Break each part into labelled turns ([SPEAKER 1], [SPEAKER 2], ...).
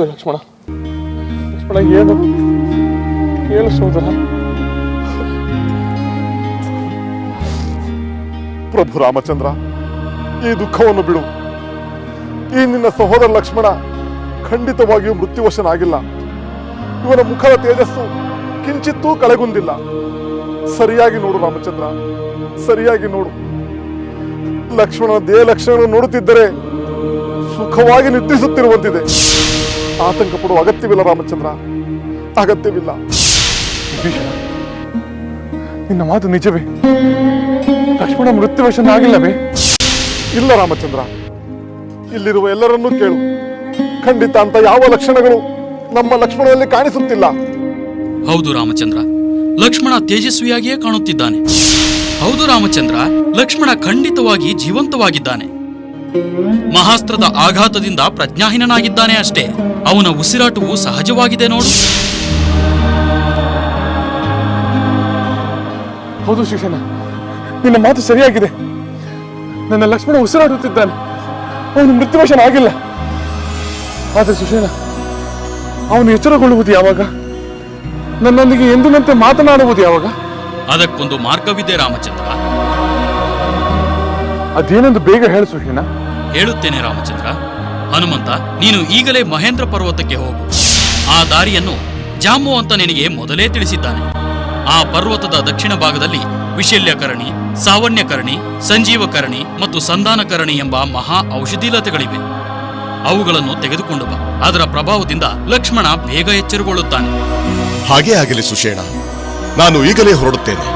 [SPEAKER 1] ಲಕ್ಷ್ಮಣ. ಲಕ್ಷ್ಮಣ, ಏನು? ಏನು ಸೋದರ
[SPEAKER 2] ಪ್ರಭು ರಾಮಚಂದ್ರ, ಈ ದುಃಖವನ್ನು ಬಿಡು. ಈ ನಿನ್ನ ಸಹೋದರ ಲಕ್ಷ್ಮಣ ಖಂಡಿತವಾಗಿಯೂ ಮೃತ್ಯುವಶನಾಗಿಲ್ಲ. ಇವನ ಮುಖದ ತೇಜಸ್ಸು ಕಿಂಚಿತ್ತೂ ಕಳೆಗುಂದಿಲ್ಲ. ಸರಿಯಾಗಿ ನೋಡು ರಾಮಚಂದ್ರ, ಸರಿಯಾಗಿ ನೋಡು. ಲಕ್ಷ್ಮಣ ದೇಹ ಲಕ್ಷ್ಮಣ ನೋಡುತ್ತಿದ್ದರೆ ಸುಖವಾಗಿ ನಿದ್ರಿಸುತ್ತಿರುವಂತಿದೆ. ಆತಂಕ ಪಡುವ ಅಗತ್ಯವಿಲ್ಲ ರಾಮಚಂದ್ರ. ಅಗತ್ಯವಿಲ್ಲ.
[SPEAKER 1] ನಿನ್ನ ಮಾತು ನಿಜವೇ? ಲಕ್ಷ್ಮಣ ಮೃತ್ಯುವಶನಾಗಿಲ್ಲವೇ
[SPEAKER 2] ಇಲ್ಲ ರಾಮಚಂದ್ರ. ಇಲ್ಲಿರುವ ಎಲ್ಲರನ್ನೂ ಕೇಳು. ಖಂಡಿತ ಅಂತ ಯಾವ ಲಕ್ಷಣಗಳು ನಮ್ಮ ಲಕ್ಷ್ಮಣನಲ್ಲಿ ಕಾಣಿಸುತ್ತಿಲ್ಲ.
[SPEAKER 3] ಹೌದು ರಾಮಚಂದ್ರ. ಲಕ್ಷ್ಮಣ ತೇಜಸ್ವಿಯಾಗಿಯೇ ಕಾಣುತ್ತಿದ್ದಾನೆ. ಹೌದು ರಾಮಚಂದ್ರ, ಲಕ್ಷ್ಮಣ ಖಂಡಿತವಾಗಿ ಜೀವಂತವಾಗಿದ್ದಾನೆ. ಮಹಾಸ್ತ್ರದ ಆಘಾತದಿಂದ ಪ್ರಜ್ಞಾಹೀನಾಗಿದ್ದಾನೆ ಅಷ್ಟೇ. ಅವನ ಉಸಿರಾಟವು ಸಹಜವಾಗಿದೆ ನೋಡು.
[SPEAKER 1] ಹೌದು ಶಿಕ್ಷಣ ನಿನ್ನ ಮಾತು ಸರಿಯಾಗಿದೆ. ನನ್ನ ಲಕ್ಷ್ಮಣ ಉಸಿರಾಡುತ್ತಿದ್ದಾನೆ. ಅವನು ಮೃತ್ಯುವಶನಾಗಿಲ್ಲ ಆದರೆ ಸುಶೇನ ಅವನು ಎಚ್ಚರಗೊಳ್ಳುವುದು ಯಾವಾಗ? ನನ್ನೊಂದಿಗೆ ಎಂದಿನಂತೆ ಮಾತನಾಡುವುದು ಯಾವಾಗ?
[SPEAKER 3] ಅದಕ್ಕೊಂದು ಮಾರ್ಗವಿದೆ ರಾಮಚಂದ್ರ.
[SPEAKER 1] ಅದೇನೆಂದು ಬೇಗ ಹೇಳು ಸುಶೇನ
[SPEAKER 3] ಹೇಳುತ್ತೇನೆ ರಾಮಚಂದ್ರ. ಹನುಮಂತ, ನೀನು ಈಗಲೇ ಮಹೇಂದ್ರ ಪರ್ವತಕ್ಕೆ ಹೋಗು. ಆ ದಾರಿಯನ್ನು ಜಾಮು ಅಂತ ನಿನಗೆ ಮೊದಲೇ ತಿಳಿಸಿದ್ದಾನೆ. ಆ ಪರ್ವತದ ದಕ್ಷಿಣ ಭಾಗದಲ್ಲಿ ವಿಶಲ್ಯಕರಣಿ ಸಾವಣ್ಯಕರಣಿ ಸಂಜೀವಕರಣಿ ಮತ್ತು ಸಂಧಾನಕರಣಿ ಎಂಬ ಮಹಾ ಔಷಧಿ ಲತೆಗಳಿವೆ ಅವುಗಳನ್ನು ತೆಗೆದುಕೊಂಡು ಬಾ. ಅದರ ಪ್ರಭಾವದಿಂದ ಲಕ್ಷ್ಮಣ ಬೇಗ ಎಚ್ಚರಗೊಳ್ಳುತ್ತಾನೆ.
[SPEAKER 4] ಹಾಗೇ ಆಗಲಿ ಸುಷೇಣ. ನಾನು ಈಗಲೇ ಹೊರಡುತ್ತೇನೆ.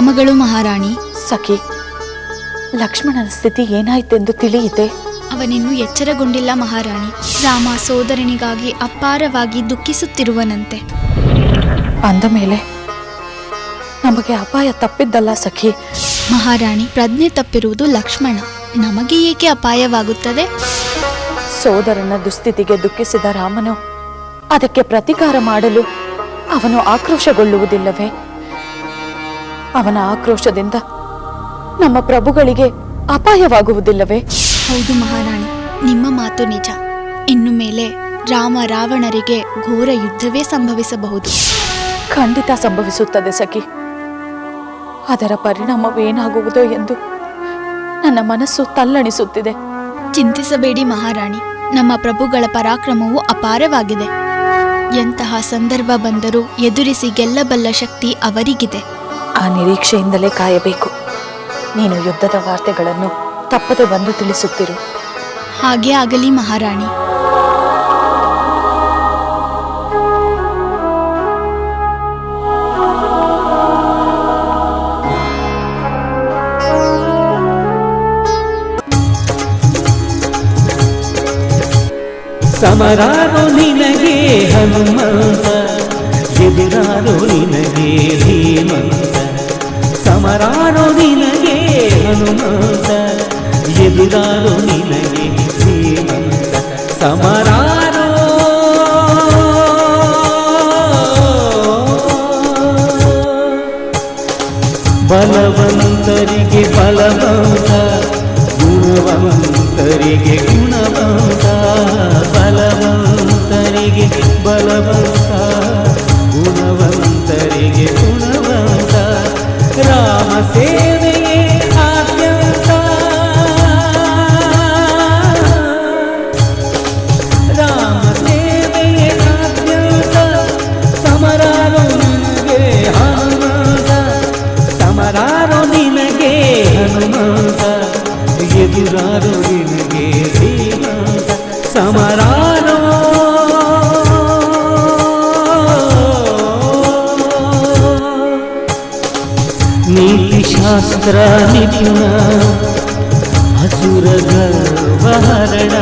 [SPEAKER 5] ಪ್ರಣಾಮಗಳು ಮಹಾರಾಣಿ.
[SPEAKER 6] ಸಖಿ ಲಕ್ಷ್ಮಣನ ಸ್ಥಿತಿ ಏನಾಯ್ತೆಂದು ತಿಳಿಯಿತೆ?
[SPEAKER 5] ಅವನಿನ್ನೂ ಎಚ್ಚರಗೊಂಡಿಲ್ಲ ಮಹಾರಾಣಿ. ರಾಮ ಸೋದರನಿಗಾಗಿ ಅಪಾರವಾಗಿ ದುಃಖಿಸುತ್ತಿರುವನಂತೆ.
[SPEAKER 6] ಅಂದ ಮೇಲೆ ನಮಗೆ ಅಪಾಯ ತಪ್ಪಿದ್ದಲ್ಲ ಸಖಿ.
[SPEAKER 5] ಮಹಾರಾಣಿ ಪ್ರಜ್ಞೆ ತಪ್ಪಿರುವುದು ಲಕ್ಷ್ಮಣ. ನಮಗೆ ಏಕೆ ಅಪಾಯವಾಗುತ್ತದೆ?
[SPEAKER 6] ಸೋದರನ ದುಸ್ಥಿತಿಗೆ ದುಃಖಿಸಿದ ರಾಮನು ಅದಕ್ಕೆ ಪ್ರತಿಕಾರ ಮಾಡಲು ಅವನು ಆಕ್ರೋಶಗೊಳ್ಳುವುದಿಲ್ಲವೇ? ಅವನ ಆಕ್ರೋಶದಿಂದ ನಮ್ಮ ಪ್ರಭುಗಳಿಗೆ ಅಪಾಯವಾಗುವುದಿಲ್ಲವೇ?
[SPEAKER 5] ಹೌದು ಮಹಾರಾಣಿ ನಿಮ್ಮ ಮಾತು ನಿಜ. ಇನ್ನು ಮೇಲೆ ರಾಮ ರಾವಣರಿಗೆ ಘೋರ ಯುದ್ಧವೇ ಸಂಭವಿಸಬಹುದು.
[SPEAKER 6] ಖಂಡಿತ ಸಂಭವಿಸುತ್ತದೆ ಸಖಿ. ಅದರ ಪರಿಣಾಮವೇನಾಗುವುದೋ ಎಂದು ನನ್ನ ಮನಸ್ಸು ತಲ್ಲಣಿಸುತ್ತಿದೆ.
[SPEAKER 5] ಚಿಂತಿಸಬೇಡಿ ಮಹಾರಾಣಿ ನಮ್ಮ ಪ್ರಭುಗಳ ಪರಾಕ್ರಮವು ಅಪಾರವಾಗಿದೆ. ಎಂತಹ ಸಂದರ್ಭ ಬಂದರೂ ಎದುರಿಸಿ ಗೆಲ್ಲಬಲ್ಲ ಶಕ್ತಿ ಅವರಿಗಿದೆ.
[SPEAKER 6] ಆ ನಿರೀಕ್ಷೆಯಿಂದಲೇ ಕಾಯಬೇಕು. ನೀನು ಯುದ್ಧದ ವಾರ್ತೆಗಳನ್ನು ತಪ್ಪದೆ ಬಂದು ತಿಳಿಸುತ್ತಿರು.
[SPEAKER 5] ಹಾಗೆ ಆಗಲಿ ಮಹಾರಾಣಿ.
[SPEAKER 7] ಸಮರಾರು ನಿನಗೆ ಹನುಮಂತ. ಎದುರಾರು ನಿನಗೆ ಧೀಮಂತ ಸಮರಾರು ನಿನಗೆ ಹನುಮಂತ ಎದುರಾರು ನಿನಗೆ ಧೀಮಂತ ಸಮರಾರು ಬಲವಂತರಿಗೆ ಬಲವಂತ ಗುಣವಂತರಿಗೆ ಗುಣವಂತ ಬಲ ಹನುಮಂತ ಎದುರಾರು ನಿನಗೆ ಧೀಮಂತ ಸಮರಾನೋ ನೀತಿಶಾಸ್ತ್ರ ನಿಪುಣ ಅಸುರ ಗರ್ವಹರಣ